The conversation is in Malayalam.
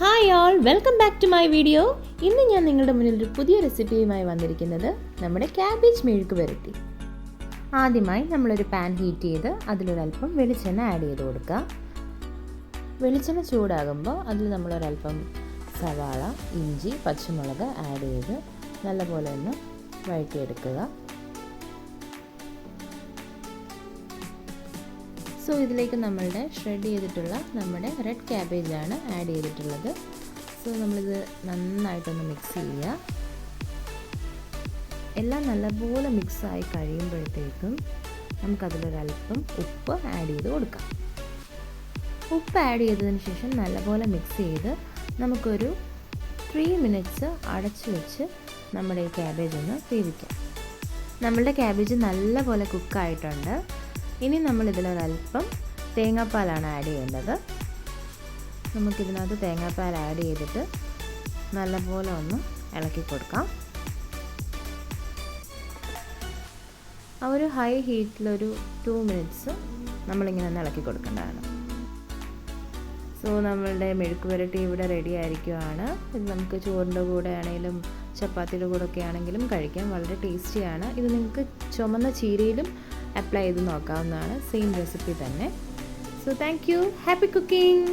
Hi all welcome back to my video ഇന്ന് ഞാൻ നിങ്ങളുടെ മുന്നിൽ ഒരു പുതിയ റെസിപ്പിയുമായി വന്നിരിക്കുന്നത് നമ്മുടെ ക്യാബേജ് മെഴുക്ക് വരട്ടി. ആദ്യമായി നമ്മളൊരു പാൻ ഹീറ്റ് ചെയ്ത് അതിലൊരല്പം വെളിച്ചെണ്ണ ആഡ് ചെയ്ത് കൊടുക്കുക. വെളിച്ചെണ്ണ ചൂടാകുമ്പോൾ അതിൽ നമ്മളൊരല്പം സവാള ഇഞ്ചി പച്ചമുളക് ആഡ് ചെയ്ത് നല്ലപോലെ ഒന്ന് വഴറ്റിയെടുക്കുക. സോ ഇതിലേക്ക് നമ്മളുടെ ഷ്രെഡ് ചെയ്തിട്ടുള്ള നമ്മുടെ റെഡ് ക്യാബേജാണ് ആഡ് ചെയ്തിട്ടുള്ളത്. സോ നമ്മളിത് നന്നായിട്ടൊന്ന് മിക്സ് ചെയ്യുക. എല്ലാം നല്ലപോലെ മിക്സായി കഴിയുമ്പോഴത്തേക്കും നമുക്കതിലൊരല്പം ഉപ്പ് ആഡ് ചെയ്ത് കൊടുക്കാം. ഉപ്പ് ആഡ് ചെയ്തതിന് ശേഷം നല്ലപോലെ മിക്സ് ചെയ്ത് നമുക്കൊരു ത്രീ മിനിറ്റ്സ് അടച്ചു വെച്ച് നമ്മുടെ ഈ ക്യാബേജ് ഒന്ന് വേവിക്കാം. നമ്മളുടെ ക്യാബേജ് നല്ലപോലെ കുക്കായിട്ടുണ്ട് ഇനി നമ്മൾ ഇതിലൊരല്പം തേങ്ങാപ്പാലാണ് ആഡ് ചെയ്യേണ്ടത്. നമുക്കിതിനകത്ത് തേങ്ങാപ്പാൽ ആഡ് ചെയ്തിട്ട് നല്ലപോലെ ഒന്ന് ഇളക്കി കൊടുക്കാം. ആ ഒരു ഹൈ ഹീറ്റിലൊരു ടു മിനിറ്റ്സ് നമ്മളിങ്ങനെ ഒന്ന് ഇളക്കി കൊടുക്കേണ്ടതാണ്. സോ നമ്മളുടെ മെഴുക്ക് പുരട്ടി ഇവിടെ റെഡി ആയിരിക്കുവാണ്. ഇത് നമുക്ക് ചോറിന്റെ കൂടെ ആണെങ്കിലും ചപ്പാത്തിയുടെ കൂടെ ഒക്കെ ആണെങ്കിലും കഴിക്കാം. വളരെ ടേസ്റ്റിയാണ് ഇത് നിങ്ങൾക്ക് ചുമന്ന ചീരയിലും അപ്ലൈ ചെയ്ത് നോക്കാവുന്നതാണ്. സെയിം റെസിപ്പി തന്നെ. So thank you happy cooking